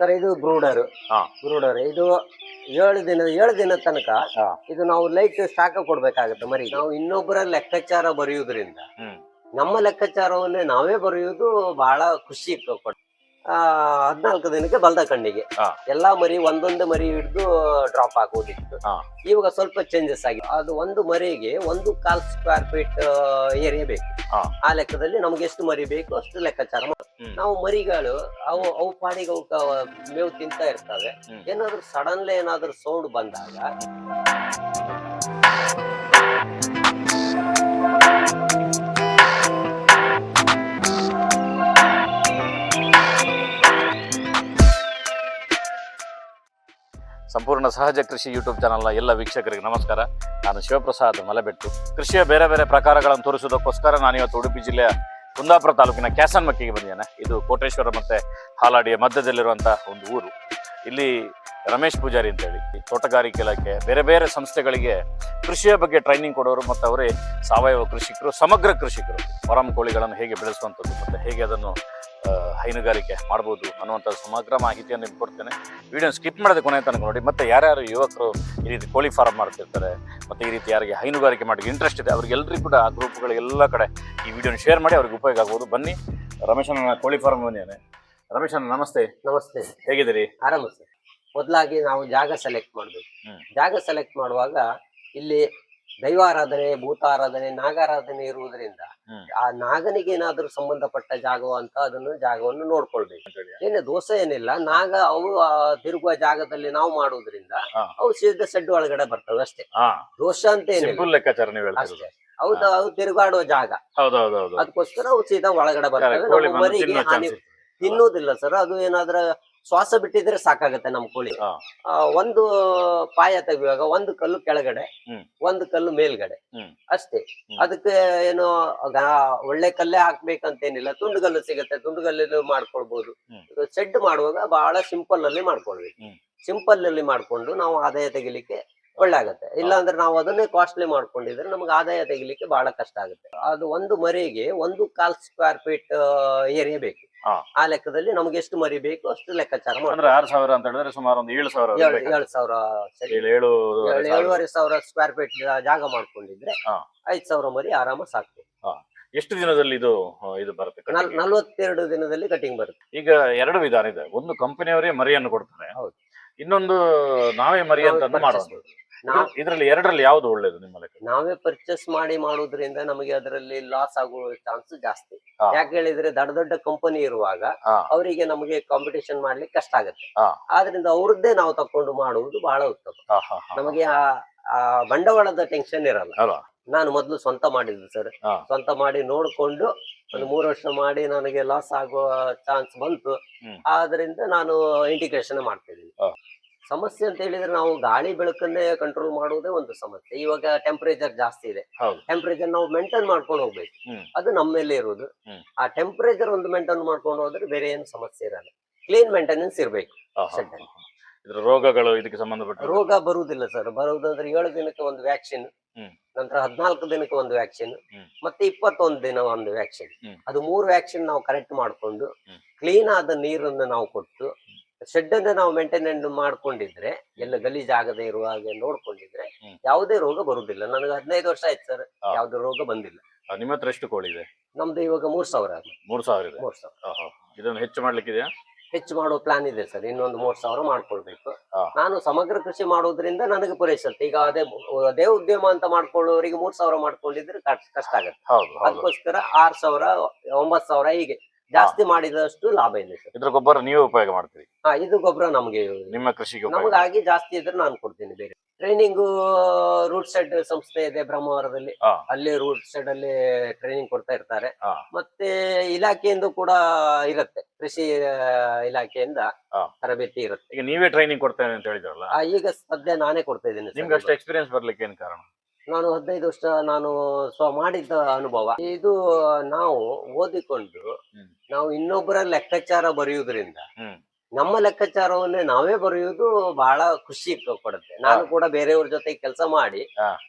Sir ಇದು brooder. ಹಾ. Brooder. ಇದು ಏಳು ದಿನ ಏಳು ದಿನ ತನಕ ಇದು ನಾವು ಲೈಟ್ ಸ್ಟಾಕ್ ಕೊಡ್ಬೇಕಾಗತ್ತೆ. ಮರಿ ನಾವು ಇನ್ನೊಬ್ಬರ ಲೆಕ್ಕಾಚಾರ ಬರೆಯುವುದರಿಂದ ನಮ್ಮ ಲೆಕ್ಕಾಚಾರವನ್ನೇ ನಾವೇ ಬರೆಯುವುದು ಬಹಳ ಖುಷಿ ಕೊಟ್ಟು ಹದ್ನಾಲ್ಕು ದಿನಕ್ಕೆ ಬಲ್ದ ಕಣ್ಣಿಗೆ. ಎಲ್ಲಾ ಮರಿ ಒಂದೊಂದು ಮರಿ ಹಿಡಿದು ಡ್ರಾಪ್ ಆಗೋದಿತ್ತು ಹಾ. ಇವಾಗ ಸ್ವಲ್ಪ ಚೇಂಜಸ್ ಆಗಿದೆ ಅದು ಒಂದು ಮರಿಗೆ ಒಂದು ಕಾಲ್ ಸ್ಕ್ವೇರ್ ಫೀಟ್ ಏರಿಯಾ ಬೇಕು. ಆ ಲೆಕ್ಕದಲ್ಲಿ ನಮ್ಗೆ ಎಷ್ಟು ಮರಿ ಬೇಕು ಅಷ್ಟು ಲೆಕ್ಕಾಚಾರ. ನಾವು ಮರಿಗಳು ಅವು ಅವು ಪಾಡಿಗೆ ಅವು ಮೇವು ತಿಂತಾ ಇರ್ತವೆ. ಏನಾದ್ರೂ ಸಡನ್ಲಿ ಏನಾದ್ರೂ ಸೌಂಡ್ ಬಂದಾಗ ಸಂಪೂರ್ಣ ಸಹಜ ಕೃಷಿ ಯೂಟ್ಯೂಬ್ ಚಾನಲ್ನ ಎಲ್ಲ ವೀಕ್ಷಕರಿಗೆ ನಮಸ್ಕಾರ. ನಾನು ಶಿವಪ್ರಸಾದ್ ಮಲೆಬೆಟ್ಟು. ಕೃಷಿಯ ಬೇರೆ ಬೇರೆ ಪ್ರಕಾರಗಳನ್ನು ತೋರಿಸೋದಕ್ಕೋಸ್ಕರ ನಾನು ಇವತ್ತು ಉಡುಪಿ ಜಿಲ್ಲೆಯ ಕುಂದಾಪುರ ತಾಲೂಕಿನ ಕ್ಯಾಸನ್ಮಕ್ಕಿಗೆ ಬಂದಿದ್ದಾನೆ. ಇದು ಕೋಟೇಶ್ವರ ಮತ್ತೆ ಹಾಲಾಡಿಯ ಮಧ್ಯದಲ್ಲಿರುವಂತಹ ಒಂದು ಊರು. ಇಲ್ಲಿ ರಮೇಶ್ ಪೂಜಾರಿ ಅಂತೇಳಿ ಹೇಳಿ ತೋಟಗಾರಿಕೆ ಇಲಾಖೆ, ಬೇರೆ ಬೇರೆ ಸಂಸ್ಥೆಗಳಿಗೆ ಕೃಷಿಯ ಬಗ್ಗೆ ಟ್ರೈನಿಂಗ್ ಕೊಡೋರು ಮತ್ತು ಅವರೇ ಸಾವಯವ ಕೃಷಿಕರು, ಸಮಗ್ರ ಕೃಷಿಕರು, ಫಾರಂ ಕೋಳಿಗಳನ್ನು ಹೇಗೆ ಬೆಳೆಸುವಂಥದ್ದು ಮತ್ತು ಹೇಗೆ ಅದನ್ನು ಹೈನುಗಾರಿಕೆ ಮಾಡ್ಬೋದು ಅನ್ನುವಂಥ ಸಮಗ್ರ ಮಾಹಿತಿಯನ್ನು ನಿಮ್ಗೆ ಕೊಡ್ತೇನೆ. ವಿಡಿಯೋ ಸ್ಕಿಪ್ ಮಾಡದೆ ಕೊನೆ ತನಕ ನೋಡಿ ಮತ್ತು ಯಾರ್ಯಾರು ಯುವಕರು ಈ ರೀತಿ ಕೋಳಿ ಫಾರ್ಮ್ ಮಾಡ್ತಿರ್ತಾರೆ ಮತ್ತು ಈ ರೀತಿ ಯಾರಿಗೆ ಹೈನುಗಾರಿಕೆ ಮಾಡೋಕ್ಕೆ ಇಂಟ್ರೆಸ್ಟ್ ಇದೆ ಅವ್ರಿಗೆಲ್ಲರಿಗೂ ಕೂಡ ಆ ಗ್ರೂಪ್ಗಳಿಗೆಲ್ಲ ಕಡೆ ಈ ವಿಡಿಯೋನ ಶೇರ್ ಮಾಡಿ ಅವ್ರಿಗೆ ಉಪಯೋಗ ಆಗ್ಬೋದು. ಬನ್ನಿ ರಮೇಶನ ಕೋಳಿ ಫಾರ್ಮ್ ಬಂದಿದ್ದೇನೆ ರಮೇಶನ ನಮಸ್ತೆ. ನಮಸ್ತೆ. ಹೇಗಿದ್ದೀರಿ? ಆರಾಮ ಸರ್. ಮೊದಲಾಗಿ ನಾವು ಜಾಗ ಸೆಲೆಕ್ಟ್ ಮಾಡಬೇಕು. ಜಾಗ ಸೆಲೆಕ್ಟ್ ಮಾಡುವಾಗ ಇಲ್ಲಿ ದೈವಾರಾಧನೆ ಭೂತಾರಾಧನೆ ನಾಗಾರಾಧನೆ ಇರುವುದರಿಂದ ಆ ನಾಗನಿಗೆ ಏನಾದ್ರೂ ಸಂಬಂಧಪಟ್ಟ ಜಾಗ ಅಂತ ಅದನ್ನು ಜಾಗವನ್ನು ನೋಡ್ಕೊಳ್ಬೇಕು. ಏನೇ ದೋಷ ಏನಿಲ್ಲ ನಾಗ ಅವು ತಿರುಗುವ ಜಾಗದಲ್ಲಿ ನಾವು ಮಾಡುವುದರಿಂದ. ಅವು ಸೀದಾ ಸೆಡ್ ಒಳಗಡೆ ಬರ್ತವೆ ಅಷ್ಟೇ. ದೋಷ ಅಂತ ಏನಿಲ್ಲ. ಲೆಕ್ಕಾಚಾರ ಅಷ್ಟೇ. ಹೌದು ಅವು ತಿರುಗಾಡುವ ಜಾಗ. ಅದಕ್ಕೋಸ್ಕರ ಅವು ಸೀದಾ ಒಳಗಡೆ ಬರ್ತವೆ. ಮರಿಗೆ ಹಾನಿ ತಿನ್ನುವುದಿಲ್ಲ ಸರ್. ಅದು ಏನಾದ್ರ ಶ್ವಾಸ ಬಿಟ್ಟಿದ್ರೆ ಸಾಕಾಗತ್ತೆ ನಮ್ಮ ಕೋಳಿ. ಒಂದು ಪಾಯ ತೆಗೆಯುವಾಗ ಒಂದು ಕಲ್ಲು ಕೆಳಗಡೆ ಒಂದು ಕಲ್ಲು ಮೇಲ್ಗಡೆ. ಅಷ್ಟೇ. ಅದಕ್ಕೆ ಏನು ಒಳ್ಳೆ ಕಲ್ಲೇ ಹಾಕ್ಬೇಕಂತೇನಿಲ್ಲ. ತುಂಡುಗಲ್ಲು ಸಿಗತ್ತೆ. ತುಂಡುಗಲ್ಲು ಮಾಡ್ಕೊಳ್ಬಹುದು ಶೆಡ್ ಸೆಡ್ ಮಾಡುವಾಗ ಬಹಳ ಸಿಂಪಲ್ ಅಲ್ಲಿ ಮಾಡ್ಕೊಳ್ಬೇಕು. ಸಿಂಪಲ್ ಅಲ್ಲಿ ಮಾಡ್ಕೊಂಡು ನಾವು ಆದಾಯ ತೆಗಿಲಿಕ್ಕೆ ಒಳ್ಳೆ ಆಗತ್ತೆ ಇಲ್ಲ ಅಂದ್ರೆ ನಾವು ಅದನ್ನೇ ಕಾಸ್ಟ್ಲಿ ಮಾಡ್ಕೊಂಡಿದ್ರೆ ನಮ್ಗೆ ಆದಾಯ ತೆಗಿಲಿಕ್ಕೆ ಬಹಳ ಕಷ್ಟ ಆಗುತ್ತೆ. ಅದು ಒಂದು ಮರಿಗೆ ಒಂದು ಕಾಲ್ ಸ್ಕ್ವೇರ್ ಫೀಟ್ ಏರಿಯಾ ಬೇಕು. ಆ ಲೆಕ್ಕದಲ್ಲಿ ನಮ್ಗೆ ಎಷ್ಟು ಮರಿ ಬೇಕು ಅಷ್ಟು ಲೆಕ್ಕಾಚಾರ ಅಂದ್ರೆ ಮಾಡ್ಬೇಕು. ಆರು ಸಾವಿರ ಅಂತ ಹೇಳಿದ್ರೆ ಸುಮಾರು ಒಂದು ಏಳು ಸಾವಿರ ಏಳು ಬೇಕಾಗ್ತದೆ. ಏಳು ಸಾವಿರ ಸರಿ ಏಳು ಏಳು ಏಳು- ಏಳುವರೆ ಸಾವಿರ ಸ್ಕ್ವೇರ್ ಫೀಟ್ ಜಾಗ ಮಾಡ್ಕೊಂಡಿದ್ರೆ ಹಾ. ಐದ್ ಸಾವಿರ ಮರಿ ಆರಾಮ ಸಾಕು ಎಷ್ಟು ದಿನದಲ್ಲಿ ಇದು ಆ, ಇದು ಬರುತ್ತೆ ನಲ್-? ನಲ್ವತ್ತೆರಡು ದಿನದಲ್ಲಿ ಕಟಿಂಗ್ ಬರುತ್ತೆ ಈಗ ಎರಡು ವಿಧಾನ ಇದೆ ಒಂದು ಕಂಪನಿಯವರೇ ಮರಿಯನ್ನು ಕೊಡ್ತಾರೆ ಹೌದು. ಇನ್ನೊಂದು ನಾವೇ ಮರಿ ಅಂತ ಮಾಡಬಹುದು ಇದರಲ್ಲಿ ಎರಡರಲ್ಲಿ ಯಾವ್ದು ಒಳ್ಳೇದು ನಿಮ್ಮ ಲೆಕ್ಕ ನಾವೇ ಪರ್ಚೇಸ್ ಮಾಡಿ ಮಾಡೋದ್ರಿಂದ ನಮಗೆ ಅದರಲ್ಲಿ ಲಾಸ್ ಆಗುವ ಚಾನ್ಸ್ ಜಾಸ್ತಿ ಹಾ. ಯಾಕೆ ಹೇಳಿದ್ರೆ ದೊಡ್ಡ ದೊಡ್ಡ ಕಂಪನಿ ಇರುವಾಗ ಹಾ. ಅವರಿಗೆ ನಮಗೆ ಕಾಂಪಿಟೇಷನ್ ಮಾಡ್ಲಿಕ್ಕೆ ಕಷ್ಟ ಆಗುತ್ತೆ ಹಾ. ಆದ್ರಿಂದ ಅವ್ರದ್ದೇ ನಾವು ತಕೊಂಡು ಮಾಡುವುದು ಬಹಳ ಉತ್ತಮ ಹಾ, ಹಾ, ಹಾ. ನಮಗೆ ಆ ಆ ಬಂಡವಾಳದ ಟೆನ್ಷನ್ ಇರಲ್ಲ ಅಲ್ವಾ? ನಾನು ಮೊದಲು ಸ್ವಂತ ಮಾಡಿದ್ದು ಸರ್ ಹಾ. ಸ್ವಂತ ಮಾಡಿ ನೋಡ್ಕೊಂಡು ಒಂದು ಮೂರು ವರ್ಷ ಮಾಡಿ ನನಗೆ ಲಾಸ್ ಆಗುವ ಚಾನ್ಸ್ ಬಂತು ಹ್ಮ್. ಆದ್ರಿಂದ ನಾನು ಇಂಟಿಗ್ರೇಷನ್ ಮಾಡ್ತಿದ್ದೀನಿ ಹಾ. ಸಮಸ್ಯೆ ಅಂತ ಹೇಳಿದ್ರೆ ನಾವು ಗಾಳಿ ಬೆಳಕನ್ನೇ ಕಂಟ್ರೋಲ್ ಮಾಡುವುದೇ ಒಂದು ಸಮಸ್ಯೆ. ಇವಾಗ ಟೆಂಪರೇಚರ್ ಜಾಸ್ತಿ ಇದೆ. ಟೆಂಪರೇಚರ್ ನಾವು ಮೇಂಟೈನ್ ಮಾಡ್ಕೊಂಡು ಹೋಗ್ಬೇಕು. ಅದು ನಮ್ಮ ಮೇಲೆ ಇರುವುದು. ಆ ಟೆಂಪರೇಚರ್ ಒಂದು ಮೇಂಟೈನ್ ಮಾಡ್ಕೊಂಡು ಹೋದ್ರೆ ಬೇರೆ ಏನು ಸಮಸ್ಯೆ ಇರಲ್ಲ. ಕ್ಲೀನ್ ಮೇಂಟೆನೆನ್ಸ್ ಇರಬೇಕು. ರೋಗಗಳು ಇದಕ್ಕೆ ಸಂಬಂಧಪಟ್ಟ ರೋಗ ಬರುವುದಿಲ್ಲ ಸರ್ ಬರುವುದಂದ್ರೆ ಏಳು ದಿನಕ್ಕೆ ಒಂದು ವ್ಯಾಕ್ಸಿನ್. ನಂತರ ಹದಿನಾಲ್ಕು ದಿನಕ್ಕೆ ಒಂದು ವ್ಯಾಕ್ಸಿನ್ ಮತ್ತೆ ಇಪ್ಪತ್ತೊಂದು ದಿನ ಒಂದು ವ್ಯಾಕ್ಸಿನ್ ಅದು ಮೂರು ವ್ಯಾಕ್ಸಿನ್ ನಾವು ಕರೆಕ್ಟ್ ಮಾಡ್ಕೊಂಡು ಕ್ಲೀನ್ ಆದ ನೀರನ್ನು ನಾವು ಕೊಟ್ಟು ಶೆಡ್ ಅನ್ನ ನಾವು ಮೇಂಟೈನೆಂಟ್ ಮಾಡ್ಕೊಂಡಿದ್ರೆ ಎಲ್ಲ ಗಲೀಜಾಗದೆ ಇರುವ ಹಾಗೆ ನೋಡ್ಕೊಂಡಿದ್ರೆ. ಯಾವುದೇ ರೋಗ ಬರುದಿಲ್ಲ. ನನಗೆ ಹದಿನೈದು ವರ್ಷ ಆಯ್ತು ಸರ್ ಯಾವ್ದೇ ರೋಗ ಬಂದಿಲ್ಲ. ನಿಮ್ಮ ಹತ್ರ ಎಷ್ಟು ಕೋಳಿ ಇದೆ? ನಮ್ದು ಇವಾಗ ಮೂರ್ ಸಾವಿರ ಮೂರ್ ಸಾವಿರ ಇದೆ? ಮೂರ್ ಸಾವಿರ. ಇದನ್ನು ಹೆಚ್ಚು ಮಾಡ್ಲಿಕ್ಕಿದೆಯಾ? ಹೆಚ್ಚು ಮಾಡೋ ಪ್ಲಾನ್ ಇದೆ ಸರ್ ಇನ್ನೊಂದು ಮೂರ್ ಸಾವಿರ ಮಾಡ್ಕೊಳ್ಬೇಕು. ನಾನು ಸಮಗ್ರ ಕೃಷಿ ಮಾಡೋದ್ರಿಂದ ನನಗೆ ಪೂರೈಸುತ್ತೆ ಈಗ ಅದೇ ಅದೇ ಉದ್ಯಮ ಅಂತ ಮಾಡ್ಕೊಳ್ಳೋರಿಗೆ ಮೂರ್ ಸಾವಿರ ಮಾಡ್ಕೊಂಡಿದ್ರೆ ಕಷ್ಟ ಆಗುತ್ತೆ. ಅದಕ್ಕೋಸ್ಕರ ಆರ್ ಸಾವಿರ ಒಂಬತ್ ಸಾವಿರ ಹೀಗೆ. ಜಾಸ್ತಿ ಮಾಡಿದಷ್ಟು ಲಾಭ ಇದೆ ಸರ್. ಇದ್ರ ಗೊಬ್ಬರ ನೀವೇ ಉಪಯೋಗ ಮಾಡ್ತೀರಿ? ಹಾ ಇದು ಗೊಬ್ಬರ ನಮಗೆ ನಿಮ್ಮ ಕೃಷಿಗೆ ಉಪಯೋಗ ನಮಗಾಗಿ ಜಾಸ್ತಿ ಇದ್ರೆ ನಾನು ಕೊಡ್ತೀನಿ ಬೇರೆ. ಟ್ರೈನಿಂಗ್ ರೂಟ್ ಸೆಡ್ ಸಂಸ್ಥೆ ಇದೆ ಬ್ರಹ್ಮಾವರದಲ್ಲಿ. ಹಾ. ಅಲ್ಲಿ ರೂಟ್ ಸೆಡ್ ಅಲ್ಲಿ ಟ್ರೈನಿಂಗ್ ಕೊಡ್ತಾ ಇರ್ತಾರೆ. ಹಾ. ಮತ್ತೆ ಇಲಾಖೆಯಿಂದ ಕೂಡ ಇರುತ್ತೆ. ಕೃಷಿ ಆ, ಇಲಾಖೆಯಿಂದ ಹಾ. ತರಬೇತಿ ಇರುತ್ತೆ. ಈಗ ನೀವೇ ಟ್ರೈನಿಂಗ್ ಕೊಡ್ತೇನೆ ಅಂತ ಹೇಳಿದ್ರಲ್ಲ? ಆ, ಈಗ ಸದ್ಯ ನಾನೇ ಕೊಡ್ತಾ ಇದ್ದೀನಿ ನಿಮ್ಗೆ ಅಷ್ಟು ಎಕ್ಸ್ಪೀರಿಯನ್ಸ್ ಬರ್ಲಿಕ್ಕೆ ಏನ್ ಕಾರಣ? ನಾನು ಹದಿನೈದು ವರ್ಷ ನಾನು ಸ್ವ ಮಾಡಿದ್ದ ಅನುಭವ. ಇದು ನಾವು ಓದಿಕೊಂಡು ನಾವು ಇನ್ನೊಬ್ಬರ ಲೆಕ್ಕಾಚಾರ ಬರೆಯುವುದರಿಂದ ನಮ್ಮ ಲೆಕ್ಕಾಚಾರವನ್ನೇ ನಾವೇ ಬರೆಯುವುದು ಬಹಳ ಖುಷಿ ಕೊಡುತ್ತೆ. ನಾನು ಕೂಡ ಬೇರೆಯವ್ರ ಜೊತೆ ಕೆಲಸ ಮಾಡಿ.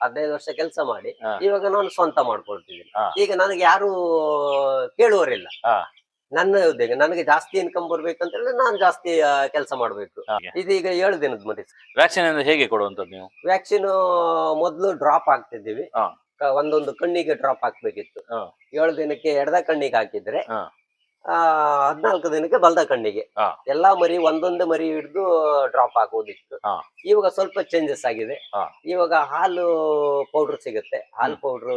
ಹದಿನೈದು ವರ್ಷ ಕೆಲಸ ಮಾಡಿ. ಇವಾಗ ನಾನು ಸ್ವಂತ ಮಾಡ್ಕೊಳ್ತಿದ್ದೀನಿ. ಈಗ ನನಗೆ ಯಾರು ಕೇಳುವರಿಲ್ಲ. ನನ್ನ ಉದ್ಯೋಗ ನನಗೆ ಜಾಸ್ತಿ ಇನ್ಕಮ್ ಬರ್ಬೇಕಂತ ಹೇಳಿದ್ರೆ ನಾನು ಜಾಸ್ತಿ ಕೆಲಸ ಮಾಡ್ಬೇಕು. ಇದೀಗ ಏಳು ದಿನದ ಮರಿ ವ್ಯಾಕ್ಸಿನ್ ಹೇಗೆ ಕೊಡುವಂತದ್ದು ನೀವು? ವ್ಯಾಕ್ಸಿನ್ ಮೊದಲು ಡ್ರಾಪ್ ಆಗ್ತಿದ್ದೀವಿ. ಒಂದೊಂದು ಕಣ್ಣಿಗೆ ಡ್ರಾಪ್ ಹಾಕ್ಬೇಕಿತ್ತು. ಏಳು ದಿನಕ್ಕೆ ಎಡದ ಕಣ್ಣಿಗೆ ಹಾಕಿದ್ರೆ ಹದ್ನಾಲ್ಕು ದಿನಕ್ಕೆ ಬಲ್ದ ಕಣ್ಣಿಗೆ. ಎಲ್ಲಾ ಮರಿ ಒಂದೊಂದು ಮರಿ ಹಿಡಿದು ಡ್ರಾಪ್ ಹಾಕೋದಿತ್ತು ಹಾ. ಇವಾಗ ಸ್ವಲ್ಪ ಚೇಂಜಸ್ ಆಗಿದೆ. ಇವಾಗ ಹಾಲು ಪೌಡರ್ ಸಿಗುತ್ತೆ. ಹಾಲು ಪೌಡರ್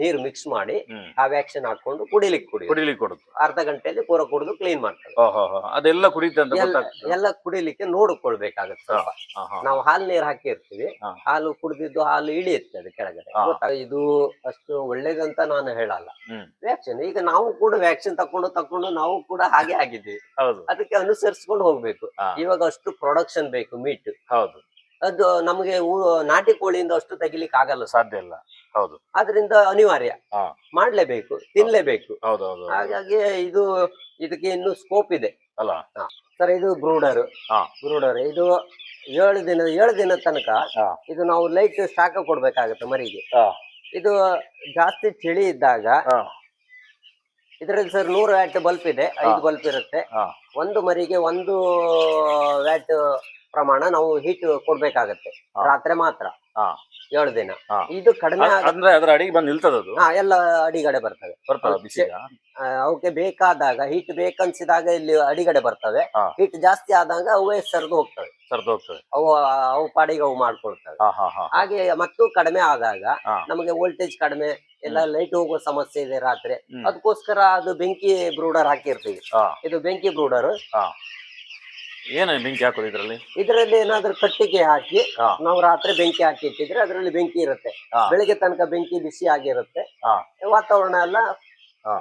ನೀರು ಮಿಕ್ಸ್ ಮಾಡಿ ಆ ವ್ಯಾಕ್ಸಿನ್ ಹಾಕೊಂಡು ಕುಡಿಲಿಕ್ಕೆ ಕುಡಿ ಕುಡಿಲಿಕ್ಕೆ ಕೊಡುದು. ಅರ್ಧ ಗಂಟೆಯಲ್ಲಿ ಪೂರ ಕುಡಿದು ಕ್ಲೀನ್ ಮಾಡ್ತಾರೆ ಓಹೋ ಅದೆಲ್ಲ ಕುಡಿತ ಎಲ್ಲ ಕುಡಿಲಿಕ್ಕೆ ನೋಡಿಕೊಳ್ಬೇಕಾಗತ್ತೆ. ನಾವು ಹಾಲು ನೀರು ಹಾಕಿರ್ತೀವಿ. ಹಾಲು ಕುಡಿದಿದ್ದು ಹಾಲು ಇಳಿಯುತ್ತೆ ಅದು ಕೆಳಗಡೆ? ಇದು ಅಷ್ಟು ಒಳ್ಳೇದಂತ ನಾನು ಹೇಳಲ್ಲ. ವ್ಯಾಕ್ಸಿನ್ ಈಗ ನಾವು ಕೂಡ ವ್ಯಾಕ್ಸಿನ್ ತಕೊಂಡು ತಕೊಂಡು ನಾವು ಕೂಡ ಹಾಗೆ ಆಗಿದ್ದೀವಿ. ಅದಕ್ಕೆ ಅನುಸರಿಸ್ಕೊಂಡು ಹೋಗ್ಬೇಕು. ಇವಾಗ ಅಷ್ಟು ಪ್ರೊಡಕ್ಷನ್ ಬೇಕು ಮೀಟ್ ಹೌದು. ಅದು ನಮಗೆ ನಾಟಿ ಕೋಳಿಯಿಂದ ಅಷ್ಟು ತೆಗಿಲಿಕ್ಕೆ ಆಗಲ್ಲ ಸಾಧ್ಯ ಇಲ್ಲ. ಹೌದು. ಆದ್ರಿಂದ ಅನಿವಾರ್ಯ. ಮಾಡ್ಲೇಬೇಕು ತಿನ್ಲೇಬೇಕು. ಹಾಗಾಗಿ ಇದು ಇದಕ್ಕೆ ಇನ್ನು ಸ್ಕೋಪ್ ಇದೆ. ಅಲ್ಲ? ಸರ್ ಇದು ಬ್ರೂಡರ್. ಬ್ರೂಡರ್ ಇದು ಏಳು ದಿನ ಏಳು ದಿನ ತನಕ ಇದು ನಾವು ಲೈಟ್ ಶಾಖ ಕೊಡ್ಬೇಕಾಗತ್ತೆ ಮರಿಗೆ. ಇದು ಜಾಸ್ತಿ ಚಳಿ ಇದ್ದಾಗ. ಇದರಲ್ಲಿ ಸರ್ ನೂರು ವ್ಯಾಟ್ ಬಲ್ಬ್ ಇದೆ ಐದು ಬಲ್ಬ್ ಇರುತ್ತೆ. ಒಂದು ಮರಿಗೆ ಒಂದು ವ್ಯಾಟ್ ಪ್ರಮಾಣ ನಾವು ಹೀಟ್ ಕೊಡ್ಬೇಕಾಗತ್ತೆ. ರಾತ್ರಿ ಮಾತ್ರ. ಏಳು ದಿನ. ಇದು ಕಡಿಮೆ ಅಂದ್ರೆ ಅದ್ರ ಅಡಿಗೆ ಬಂದು ನಿಲ್ತದ ಹಾ ಎಲ್ಲ ಅಡಿಗಡೆ ಬರ್ತವೆ ಅವಕ್ಕೆ ಬೇಕಾದಾಗ ಹೀಟ್ ಬೇಕನ್ಸಿದಾಗ ಇಲ್ಲಿ ಅಡಿಗಡೆ ಬರ್ತವೆ. ಹೀಟ್ ಜಾಸ್ತಿ ಆದಾಗ ಅವೇ ಸರಿದು ಹೋಗ್ತವೆ. ಸರಿದು ಹೋಗ್ತವೆ. ಅವು ಅವು ಪಾಡಿಗೆ ಅವು ಮಾಡ್ಕೊಳ್ತವೆ. ಹಾಗೆ ಮತ್ತು ಕಡಿಮೆ ಆದಾಗ ನಮಗೆ ವೋಲ್ಟೇಜ್ ಕಡಿಮೆ ಎಲ್ಲ ಲೈಟ್ ಹೋಗೋ ಸಮಸ್ಯೆ ಇದೆ ರಾತ್ರಿ. ಅದಕ್ಕೋಸ್ಕರ ಅದು ಬೆಂಕಿ ಬ್ರೂಡರ್ ಹಾಕಿರ್ತೀವಿ. ಇದು ಬೆಂಕಿ ಬ್ರೂಡರ್. ಏನು ಬೆಂಕಿ ಹಾಕೋದು ಇದರಲ್ಲಿ ಇದರಲ್ಲಿ ಏನಾದ್ರೂ ಕಟ್ಟಿಗೆ ಹಾಕಿ ಹಾ. ನಾವು ರಾತ್ರಿ ಬೆಂಕಿ ಹಾಕಿ ಇಟ್ಟಿದ್ರೆ ಅದರಲ್ಲಿ ಬೆಂಕಿ ಇರುತ್ತೆ ಹಾ. ಬೆಳಿಗ್ಗೆ ತನಕ ಬೆಂಕಿ ಬಿಸಿ ಆಗಿರುತ್ತೆ ಹಾ. ವಾತಾವರಣ ಎಲ್ಲ ಹಾ.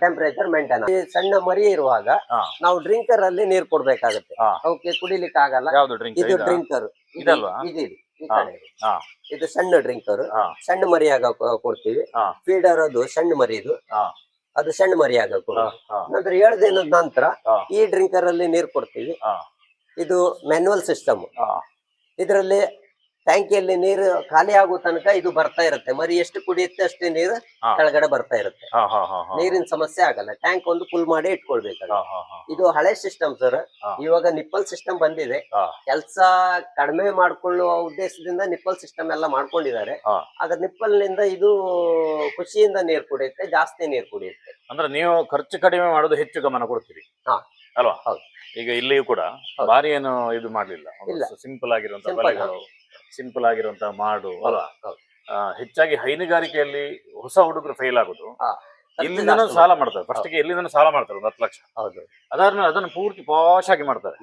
ಟೆಂಪರೇಚರ್ ಮೇಂಟೈನ್ ಈ ಸಣ್ಣ ಮರಿ ಇರುವಾಗ ಹಾ. ನಾವು ಡ್ರಿಂಕರ್ ಅಲ್ಲಿ ನೀರ್ ಕೊಡ್ಬೇಕಾಗುತ್ತೆ ಹಾ. ಅವಕ್ಕೆ ಕುಡಿಲಿಕ್ಕೆ ಆಗಲ್ಲ ಯಾವ್ದು ಡ್ರಿಂಕ್ ಇದು ಡ್ರಿಂಕರ್ ಇದಲ್ವಾ? ಇದು ಇದು. ಈ ಹಾ. ಕಡೆ ಇದೆ. ಹಾ. ಇದು ಸಣ್ಣ ಡ್ರಿಂಕರ್ ಹಾ ಸಣ್ಣ ಮರಿಯಾಗ ಕೊ- ಕೊಡ್ತೀವಿ ಹಾ. ಫೀಡರ್ ಅದು ಸಣ್ಣ ಮರಿ ಇದು ಹಾ. ಅದು ಸಣ್ಣ ಮರಿ ಆಗಬೇಕು. ನಂತರ ಏಳು ದಿನದ ನಂತರ ಈ ಡ್ರಿಂಕರ್ ಅಲ್ಲಿ ನೀರು ಕೊಡ್ತೀವಿ. ಇದು ಮ್ಯಾನ್ಯುವಲ್ ಸಿಸ್ಟಮ್ ಇದರಲ್ಲಿ ಟ್ಯಾಂಕಿಯಲ್ಲಿ ನೀರು ಖಾಲಿ ಆಗೋ ತನಕ ಇದು ಬರ್ತಾ ಇರುತ್ತೆ. ಮರಿ ಎಷ್ಟು ಕುಡಿಯುತ್ತೆ ಅಷ್ಟೇ ನೀರು ಕೆಳಗಡೆ ಬರ್ತಾ ಇರುತ್ತೆ. ನೀರಿನ ಸಮಸ್ಯೆ ಆಗಲ್ಲ. ಟ್ಯಾಂಕ್ ಒಂದು ಫುಲ್ ಮಾಡಿ ಇಟ್ಕೊಳ್ಬೇಕು ಇದು ಹಳೆ ಸಿಸ್ಟಮ್ ಸರ್. ಇವಾಗ ನಿಪ್ಪಲ್ ಸಿಸ್ಟಮ್ ಬಂದಿದೆ. ಕೆಲಸ ಕಡಿಮೆ ಮಾಡ್ಕೊಳ್ಳುವ ಉದ್ದೇಶದಿಂದ ನಿಪ್ಪಲ್ ಸಿಸ್ಟಮ್ ಎಲ್ಲ ಮಾಡ್ಕೊಂಡಿದ್ದಾರೆ. ಆಗ ನಿಪ್ಪಲ್ನಿಂದ ಇದು ಖುಷಿಯಿಂದ ನೀರು ಕುಡಿಯುತ್ತೆ ಜಾಸ್ತಿ ನೀರು ಕುಡಿಯುತ್ತೆ. ಅಂದ್ರೆ ನೀವು ಖರ್ಚು ಕಡಿಮೆ ಮಾಡೋದು ಹೆಚ್ಚು ಗಮನ ಕೊಡ್ತೀರಿ. ಹಾ. ಅಲ್ವಾ? ಹೌದು. ಈಗ ಇಲ್ಲಿಯೂ ಕೂಡ. ಬಾರಿ ಏನು ಇದು ಮಾಡ್ಲಿಲ್ಲ. ಸಿಂಪಲ್ ಆಗಿರುವಂತಹ ಸಿಂಪಲ್ ಆಗಿರುವಂತಹ ಮಾಡು ಅಲ್ವಾ? ಹೆಚ್ಚಾಗಿ ಹೈನುಗಾರಿಕೆಯಲ್ಲಿ ಹೊಸ ಹುಡುಗರು ಫೇಲ್ ಆಗುದು. ಹಾ. ಇಲ್ಲಿಂದನೂ ಸಾಲ ಮಾಡ್ತಾರೆ. ಫಸ್ಟ್ಗೆ ಎಲ್ಲಿಂದ ಸಾಲ ಮಾಡ್ತಾರೆ ಒಂದು ಹತ್ತು ಲಕ್ಷ. ಹೌದು. ಅದಾದ್ಮೇಲೆ ಅದನ್ನು ಪೂರ್ತಿ ಪಾಶ್ ಆಗಿ ಮಾಡ್ತಾರೆ.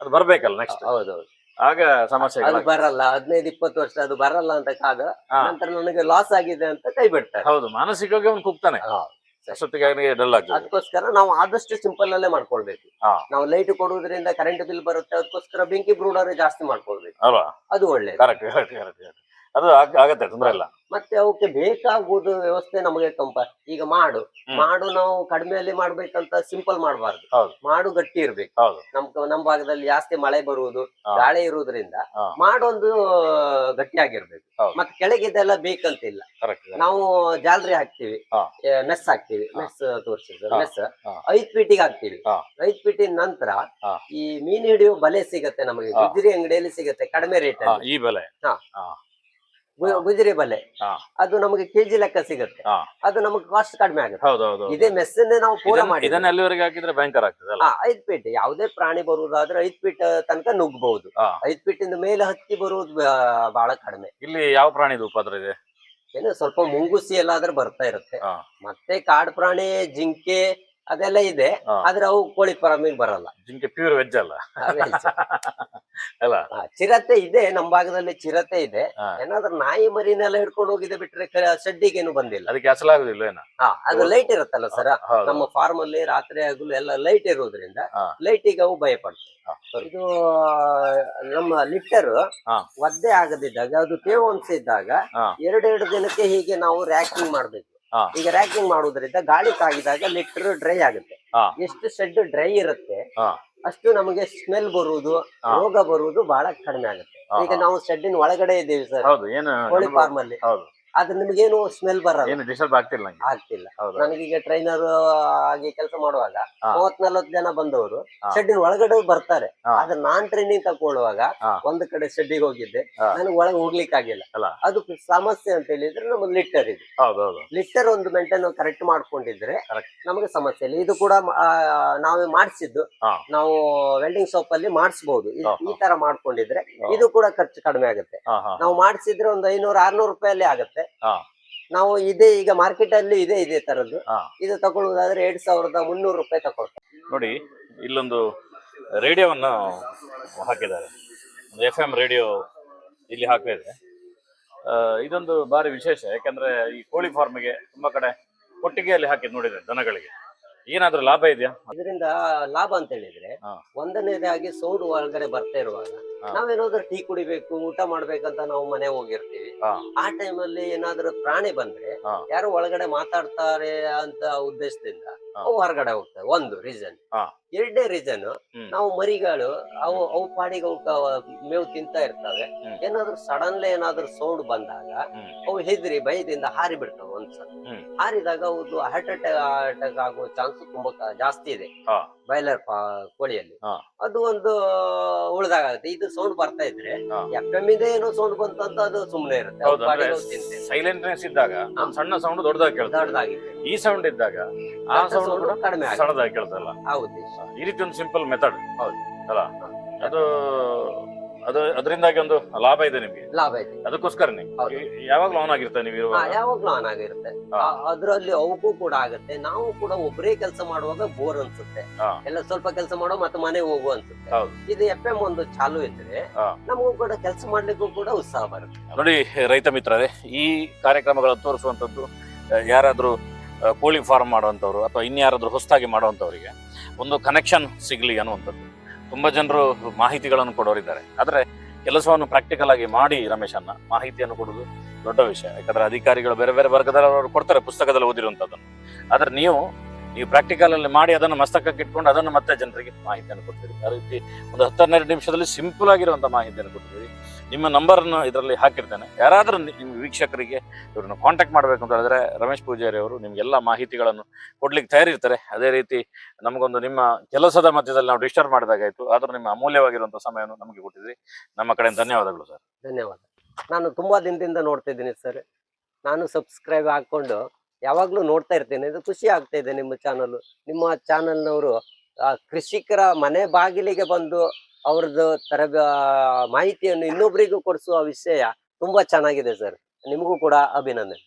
ಅದು ಬರ್ಬೇಕಲ್ಲ ನೆಕ್ಸ್ಟ್ ಹೌದೌದು ಆಗ ಸಮಸ್ಯೆ ಅದು ಬರಲ್ಲ. ಹದಿನೈದು ಇಪ್ಪತ್ತು ವರ್ಷ ಅದು ಬರಲ್ಲ ಅಂತ ಕಾದ. ನಂತರ ನನಗೆ ಲಾಸ್ ಆಗಿದೆ ಅಂತ ಕೈ ಬಿಡ್ತಾರೆ. ಹೌದು ಮಾನಸಿಕವಾಗಿ ಅವ್ನು ಕುಗ್ತಾನೆ. ಅಷ್ಟೊತ್ತಿಗೆ ಅವನಿಗೆ ಡಲ್ ಆಗ್ತದೆ. ಅದಕ್ಕೋಸ್ಕರ ನಾವು ಆದಷ್ಟು ಸಿಂಪಲ್ ಅಲ್ಲೇ ಮಾಡ್ಕೊಳ್ಬೇಕು. ನಾವು ಲೈಟ್ ಕೊಡುವುದರಿಂದ ಕರೆಂಟ್ ಬಿಲ್ ಬರುತ್ತೆ ಅದಕ್ಕೋಸ್ಕರ ಬೆಂಕಿ ಬ್ರೂಡರ್ ಜಾಸ್ತಿ ಮಾಡ್ಕೊಳ್ಬೇಕು. ಅಲ್ವಾ? ಅದು ಒಳ್ಳೇದು. ಕರೆಕ್ಟ್ ಕರೆಕ್ಟ್ ಕರೆಕ್ಟ್ ಅದು ಆಗ್- ಆಗತ್ತೆ ತೊಂದ್ರೆ ಇಲ್ಲ. ಮತ್ತೆ ಅವಕ್ಕೆ ಬೇಕಾಗುವುದು ವ್ಯವಸ್ಥೆ ನಮಗೆ ಕಂಪ ಈಗ ಮಾಡು. ಮಾಡು ನಾವು ಕಡಿಮೆಯಲ್ಲಿ ಮಾಡ್ಬೇಕಂತ ಸಿಂಪಲ್ ಮಾಡಬಾರ್ದು. ಮಾಡು ಗಟ್ಟಿ ಇರ್ಬೇಕು. ನಮ್ ನಮ್ ಭಾಗದಲ್ಲಿ ಜಾಸ್ತಿ ಮಳೆ ಬರುವುದು. ಗಾಳಿ ಇರುವುದರಿಂದ. ಮಾಡೊಂದು ಗಟ್ಟಿಯಾಗಿರ್ಬೇಕು. ಮತ್ತೆ ಕೆಳಗಿದೆಲ್ಲ ಬೇಕಂತಿಲ್ಲ. ನಾವು ಜಾಲರಿ ಹಾಕ್ತಿವಿ. ಮೆಸ್ ಹಾಕ್ತಿವಿ. ಮೆಸ್ ತೋರಿಸಿದ್ರು ಮೆಸ್. ಐದ್ ಪೀಟಿಗೆ ಹಾಕ್ತಿವಿ. ಐದ್ ಫೀಟಿನ ನಂತರ ಈ ಮೀನ್ ಹಿಡಿಯೋ ಬಲೆ ಸಿಗತ್ತೆ ನಮಗೆ. ಬಿದ್ರಿ ಗುಜರಿ ಅಂಗಡಿಯಲ್ಲಿ ಸಿಗತ್ತೆ ಕಡಿಮೆ ರೇಟ್ ಅಲ್ಲಿ ಈ ಬಲೆ. ಗುಜರಿ ಬಲೆ. ಅದು ನಮಗೆ ಕೆಜಿ ಲೆಕ್ಕ ಸಿಗುತ್ತೆ. ಅದು ನಮಗೆ ಕಾಸ್ಟ್ ಕಡಿಮೆ ಆಗುತ್ತೆ. ಹೌದು ಹೌದು ಇದೇ ಮೆಸ್ಸನ್ನೇ ನಾವು ಪೂರ ಮಾಡಿ ಇದನ್ನ ಎಲ್ಲಿವರೆಗೆ ಹಾಕಿದ್ರೆ ಭಯಂಕರ ಆಗ್ತದೆ ಐದ್ ಫೀಟ್ ಯಾವುದೇ ಪ್ರಾಣಿ ಬರುವುದಾದ್ರೆ ಐದ್ ಫೀಟ್ ತನಕ ನುಗ್ಗಬಹುದು. ಐದ್ ಫೀಟ್ ಇಂದ ಮೇಲೆ ಹತ್ತಿ ಬರುವುದು ಬಹಳ ಕಡಿಮೆ. ಇಲ್ಲಿ ಯಾವ ಪ್ರಾಣಿದು ಉಪದ್ರ ಇದೆ? ಏನು ಸ್ವಲ್ಪ ಮುಂಗುಸಿ ಎಲ್ಲಾದ್ರೂ ಬರ್ತಾ ಇರುತ್ತೆ. ಮತ್ತೆ ಕಾಡು ಪ್ರಾಣಿ ಜಿಂಕೆ ಅದೆಲ್ಲ ಇದೆ. ಆದ್ರೆ ಅವು ಕೋಳಿ ಫಾರ್ಮಿಗೆ ಬರಲ್ಲ. ಜಿಂಕೆ ಪ್ಯೂರ್ ವೆಜ್ ಅಲ್ಲ? ಅಲ್ಲ? ಚಿರತೆ ಇದೆ ನಮ್ ಭಾಗದಲ್ಲಿ ಚಿರತೆ ಇದೆ. ಏನಾದ್ರೂ ನಾಯಿ ಮರಿನೆಲ್ಲ ಹಿಡ್ಕೊಂಡು ಹೋಗಿದೆ ಬಿಟ್ರೆ ಶೆಡ್ಡಿಗೇನು ಬಂದಿಲ್ಲ. ಅದಕ್ಕೆ ಅಸಲಾಗುದಿಲ್ಲ ಹಾ ಅದು ಲೈಟ್ ಇರುತ್ತಲ್ಲ ಸರ್? ನಮ್ಮ ಫಾರ್ಮ್ ಅಲ್ಲಿ ರಾತ್ರಿ ಆಗಲು ಎಲ್ಲ ಲೈಟ್ ಇರೋದ್ರಿಂದ ಲೈಟ್ ಲೈಟಿಗೆ ಅವು ಭಯ ಪಡ್ತವೆ ಇದು ನಮ್ಮ ಲಿಟ್ಟರ್. ಒದ್ದೆ ಆಗದಿದ್ದಾಗ ಅದು ತೇವಾಂಶ ಇದ್ದಾಗ. ಎರಡೆರಡು ದಿನಕ್ಕೆ ಹೀಗೆ ನಾವು ರ್ಯಾಕಿಂಗ್ ಮಾಡ್ಬೇಕು. ಈಗ ರ್ಯಾಕಿಂಗ್ ಮಾಡುವುದರಿಂದ ಗಾಳಿ ತಾಗಿದಾಗ ಲಿಟರ್ ಡ್ರೈ ಆಗುತ್ತೆ. ಎಷ್ಟು ಶೆಡ್ ಡ್ರೈ ಇರುತ್ತೆ ಅಷ್ಟು ನಮಗೆ ಸ್ಮೆಲ್ ಬರುವುದು ರೋಗ ಬರುವುದು ಬಹಳ ಕಡಿಮೆ ಆಗುತ್ತೆ. ಈಗ. ನಾವು ಶೆಡ್ಡಿನ ಒಳಗಡೆ ಇದ್ದೀವಿ ಸರ್. ಕೋಳಿ ಫಾರ್ಮ್ ಅಲ್ಲಿ. ಆದ್ರೆ ನಿಮ್ಗೇನು ಸ್ಮೆಲ್ ಬರಲ್ಲ ಏನು ಡಿಸ್ಟರ್ಬ್ ಆಗ್ತಿಲ್ಲ ನಂಗೆ ಆಗ್ತಿಲ್ಲ ಹೌದು ನನಗೀಗ ಟ್ರೈನರ್ ಆಗಿ ಕೆಲಸ ಮಾಡುವಾಗ ಹಾ. ಮೂವತ್ ನಲ್ವತ್ ಜನ ಬಂದವರು ಹಾ. ಶೆಡ್ಡಿನ ಒಳಗಡೆ ಬರ್ತಾರೆ ಹಾ. ಆದ್ರೆ ನಾನ್ ಟ್ರೈನಿಂಗ್ ತಕೊಳ್ಳುವಾಗ ಹಾ. ಒಂದ್ ಕಡೆ ಶೆಡ್ಡಿಗೆ ಹೋಗಿದ್ದೆ ಹಾ. ನನಗೆ ಒಳಗೆ ಹೋಗ್ಲಿಕ್ಕೆ ಆಗಿಲ್ಲ ಅಲ್ಲ. ಅದು ಸಮಸ್ಯೆ ಅಂತ ಹೇಳಿದ್ರೆ ನಮ್ಮದು ಲಿಟ್ಟರ್ ಇದೆ ಹೌದು ಹೌದು ಲಿಟ್ಟರ್ ಒಂದು ಮೇಂಟೈನ್ ಕರೆಕ್ಟ್ ಮಾಡ್ಕೊಂಡಿದ್ರೆ Correct. ನಮಗೆ ಸಮಸ್ಯೆ ಇಲ್ಲ ಇದು ಕೂಡ ಆ, ನಾವೇ ಮಾಡಿಸಿದ್ದು ಹಾ. ನಾವು ವೆಲ್ಡಿಂಗ್ ಶಾಪ್ ಅಲ್ಲಿ ಮಾಡಿಸಬಹುದು ಹಾ, ಈ ತರ ಮಾಡ್ಕೊಂಡಿದ್ರೆ ಹಾ. ಇದು ಕೂಡ ಖರ್ಚು ಕಡಿಮೆ ಆಗುತ್ತೆ ಹಾ ಹಾ ನಾವು ಮಾಡಿಸಿದ್ರೆ ಒಂದು ಐನೂರು ಆರ್ನೂರು ರೂಪಾಯಲ್ಲಿ ಆಗುತ್ತೆ ಹಾ. ನಾವು ಇದೇ ಈಗ ಮಾರ್ಕೆಟ್ ಅಲ್ಲಿ ಇದೆ ಇದೇ ತರದ್ದು. ಇದು ತಗೊಳ್ಳುವುದಾದ್ರೆ ಎರಡ್ ಸಾವಿರದ ಮುನ್ನೂರು ರೂಪಾಯಿ ತಗೊಳ್ತಾರೆ ನೋಡಿ ಇಲ್ಲೊಂದು ರೇಡಿಯೋವನ್ನು ಹಾಕಿದ್ದಾರೆ. ಒಂದು ಎಫ್ ಎಂ ರೇಡಿಯೋ ಇಲ್ಲಿ ಹಾಕ್ತಾ ಇದೆ ಇದೊಂದು ಬಾರಿ ವಿಶೇಷ ಯಾಕಂದ್ರೆ ಈ ಕೋಳಿ ಫಾರ್ಮ್ಗೆ ತುಂಬಾ ಕಡೆ ಕೊಟ್ಟಿಗೆಯಲ್ಲಿ ಹಾಕಿದ್ ನೋಡಿದ್ರೆ ದನಗಳಿಗೆ ಏನಾದ್ರೂ ಲಾಭ ಇದೆಯಾ ಇದರಿಂದ ಲಾಭ ಅಂತ ಹೇಳಿದ್ರೆ ಹಾ. ಒಂದನೇದಾಗಿ ಸೌಂಡ್ ಒಳಗಡೆ ಬರ್ತಾ ಇರುವಾಗ ಹಾ. ನಾವೇನಾದ್ರೂ ಟೀ ಕುಡಿಬೇಕು ಊಟ ಮಾಡ್ಬೇಕಂತ ನಾವು ಮನೆ ಹೋಗಿರ್ತೀವಿ ಹಾ. ಆ ಟೈಮಲ್ಲಿ ಏನಾದ್ರೂ ಪ್ರಾಣಿ ಬಂದ್ರೆ ಹಾ. ಯಾರು ಒಳಗಡೆ ಮಾತಾಡ್ತಾರೆ ಅಂತ ಉದ್ದೇಶದಿಂದ ಹಾ. ಅವು ಹೊರಗಡೆ ಹೋಗ್ತವೆ ಒಂದು ರೀಸನ್ ಹಾ. ಎರಡನೇ ರೀಸನ್ ನಾವು ಮರಿಗಳು ಅವು ಅವು ಪಾಡಿಗೆ ಮೇವು ತಿಂತಾ ಇರ್ತವೆ. ಏನಾದ್ರೂ ಸಡನ್ಲಿ ಏನಾದ್ರೂ ಸೌಂಡ್ ಬಂದಾಗ. ಅವು ಹೆದ್ರಿ ಭಯದಿಂದ ಹಾರಿ ಬಿಡ್ತಾವೆ ಒಂದ್ಸಲ ಹಾರಿದಾಗ ಅವ್ರದ್ದು ಹಾರ್ಟ್ ಅಟ್ಯಾಕ್ ಅಟ್ಯಾಕ್ ಆಗೋ ಚಾನ್ಸ್ ತುಂಬಾ ಜಾಸ್ತಿ ಇದೆ. ಬಾಯ್ಲರ್ ಕೋಳಿಯಲ್ಲಿ. ಅದು ಒಂದು ಉಳ್ದಾಗತ್ತೆ. ಇದು ಸೌಂಡ್ ಬರ್ತಾ ಇದ್ರೆ. ಎಫ್ ಎಂ ಇದೆ ಏನೋ ಸೌಂಡ್ ಬಂತ ಅದು ಸುಮ್ನೆ ಇರುತ್ತೆ. ಸೈಲೆಂಟ್ನೆಸ್ ಇದ್ದಾಗ ಸಣ್ಣ ಸೌಂಡ್ ದೊಡ್ಡದಾಗಿ ದೊಡ್ಡದಾಗಿದೆ ಈ ಸೌಂಡ್ ಇದ್ದಾಗ ಆ ಸೌಂಡ್ ಕೂಡ ಕಡಿಮೆ ಆಗುತ್ತೆ ಸಣ್ಣದಾಗಿ ಕೇಳ್ತಲ್ಲ ಹೌದು ಈ ರೀತಿ ಒಂದು ಸಿಂಪಲ್ ಮೆಥಡ್ ಹೌದು. ಅಲ್ಲ? ಅದು ಅದು ಅದರಿಂದಾಗಿ ಒಂದು ಲಾಭ ಇದೆ ನಿಮಗೆ? ಲಾಭ ಇದೆ. ಅದಕ್ಕೋಸ್ಕರನೇ ಹೌದು. ಯಾವಾಗ್ಲೂ ಆನ್ ಆಗಿರ್ತಾರೆ ನೀವು ಇರುವಾಗ? ಯಾವಾಗ್ಲೂ ಆನ್ ಆಗಿರುತ್ತೆ? ಅದರಲ್ಲಿ ಅವಕ್ಕೂ ಕೂಡ ಆಗುತ್ತೆ. ನಾವು ಕೂಡ ಒಬ್ಬರೇ ಕೆಲಸ ಮಾಡುವಾಗ ಬೋರ್ ಅನ್ಸುತ್ತೆ. ಹಾ. ಎಲ್ಲ ಸ್ವಲ್ಪ ಕೆಲಸ ಮಾಡೋ ಮತ್ತೆ ಮನೆ ಹೋಗು ಅನ್ಸುತ್ತೆ. ಹೌದು. ಇದು ಎಫ್ ಎಂ ಒಂದು ಚಾಲು ಇದ್ರೆ ಹಾ. ನಮಗೂ ಕೂಡ ಕೆಲಸ ಮಾಡ್ಲಿಕ್ಕೂ ಕೂಡ ಉತ್ಸಾಹ ಬರುತ್ತೆ. ನೋಡಿ ರೈತ ಮಿತ್ರರೇ ಈ ಕಾರ್ಯಕ್ರಮಗಳನ್ನು ತೋರಿಸುವಂತದ್ದು ಯಾರಾದ್ರೂ ಕೋಳಿ ಫಾರ್ಮ್ ಮಾಡುವಂಥವ್ರು ಅಥವಾ ಇನ್ಯಾರಾದರೂ ಹೊಸದಾಗಿ ಮಾಡುವಂಥವ್ರಿಗೆ ಒಂದು ಕನೆಕ್ಷನ್ ಸಿಗಲಿ ಅನ್ನುವಂಥದ್ದು. ತುಂಬ ಜನರು ಮಾಹಿತಿಗಳನ್ನು ಕೊಡೋರಿದ್ದಾರೆ. ಆದರೆ ಕೆಲಸವನ್ನು ಪ್ರಾಕ್ಟಿಕಲ್ ಆಗಿ ಮಾಡಿ ರಮೇಶನ್ನ ಮಾಹಿತಿಯನ್ನು ಕೊಡೋದು ದೊಡ್ಡ ವಿಷಯ. ಯಾಕಂದರೆ ಅಧಿಕಾರಿಗಳು ಬೇರೆ ಬೇರೆ ವರ್ಗದವರು ಕೊಡ್ತಾರೆ, ಪುಸ್ತಕದಲ್ಲಿ ಓದಿರುವಂಥದ್ದನ್ನು. ಆದರೆ ನೀವು ನೀವು ಪ್ರಾಕ್ಟಿಕಲ್ ಅಲ್ಲಿ ಮಾಡಿ ಅದನ್ನು ಮಸ್ತಕಕ್ಕೆ ಇಟ್ಕೊಂಡು ಅದನ್ನು ಮತ್ತೆ ಜನರಿಗೆ ಮಾಹಿತಿಯನ್ನು ಕೊಡ್ತೀರಿ. ಆ ರೀತಿ ಒಂದು ಹತ್ತು ಹನ್ನೆರಡು ನಿಮಿಷದಲ್ಲಿ ಸಿಂಪಲ್ ಆಗಿರುವಂಥ ಮಾಹಿತಿಯನ್ನು ಕೊಡ್ತೀರಿ. ನಿಮ್ಮ ನಂಬರನ್ನು ಇದರಲ್ಲಿ ಹಾಕಿರ್ತೇನೆ. ಯಾರಾದರೂ ನಿಮ್ಮ ವೀಕ್ಷಕರಿಗೆ ಇವ್ರನ್ನ ಕಾಂಟ್ಯಾಕ್ಟ್ ಮಾಡಬೇಕು ಅಂತ ಹೇಳಿದ್ರೆ ರಮೇಶ್ ಪೂಜಾರಿ ಅವರು ನಿಮಗೆಲ್ಲ ಮಾಹಿತಿಗಳನ್ನು ಕೊಡ್ಲಿಕ್ಕೆ ತಯಾರಿರ್ತಾರೆ. ಅದೇ ರೀತಿ ನಮಗೊಂದು ನಿಮ್ಮ ಕೆಲಸದ ಮಧ್ಯದಲ್ಲಿ ನಾವು ಡಿಸ್ಟರ್ಬ್ ಮಾಡಿದಾಗಾಯ್ತು. ಆದರೂ ನಿಮ್ಮ ಅಮೂಲ್ಯವಾಗಿರುವಂಥ ಸಮಯವನ್ನು ನಮಗೆ ಕೊಟ್ಟಿದ್ರಿ. ನಮ್ಮ ಕಡೆಯಿಂದ ಧನ್ಯವಾದಗಳು ಸರ್. ಧನ್ಯವಾದ. ನಾನು ತುಂಬಾ ದಿನದಿಂದ ನೋಡ್ತಿದ್ದೀನಿ ಸರ್. ನಾನು ಸಬ್ಸ್ಕ್ರೈಬ್ ಹಾಕೊಂಡು ಯಾವಾಗ್ಲೂ ನೋಡ್ತಾ ಇರ್ತೇನೆ. ಇದು ಖುಷಿ ಆಗ್ತಾ ಇದೆ ನಿಮ್ಮ ಚಾನಲ್ ನಿಮ್ಮ ಚಾನಲ್ನವರು ಕೃಷಿಕರ ಮನೆ ಬಾಗಿಲಿಗೆ ಬಂದು ಅವ್ರದ್ದು ತರಬ ಮಾಹಿತಿಯನ್ನು ಇನ್ನೊಬ್ಬರಿಗೂ ಕೊಡಿಸುವ ವಿಷಯ ತುಂಬಾ ಚೆನ್ನಾಗಿದೆ ಸರ್. ನಿಮಗೂ ಕೂಡ ಅಭಿನಂದನೆ.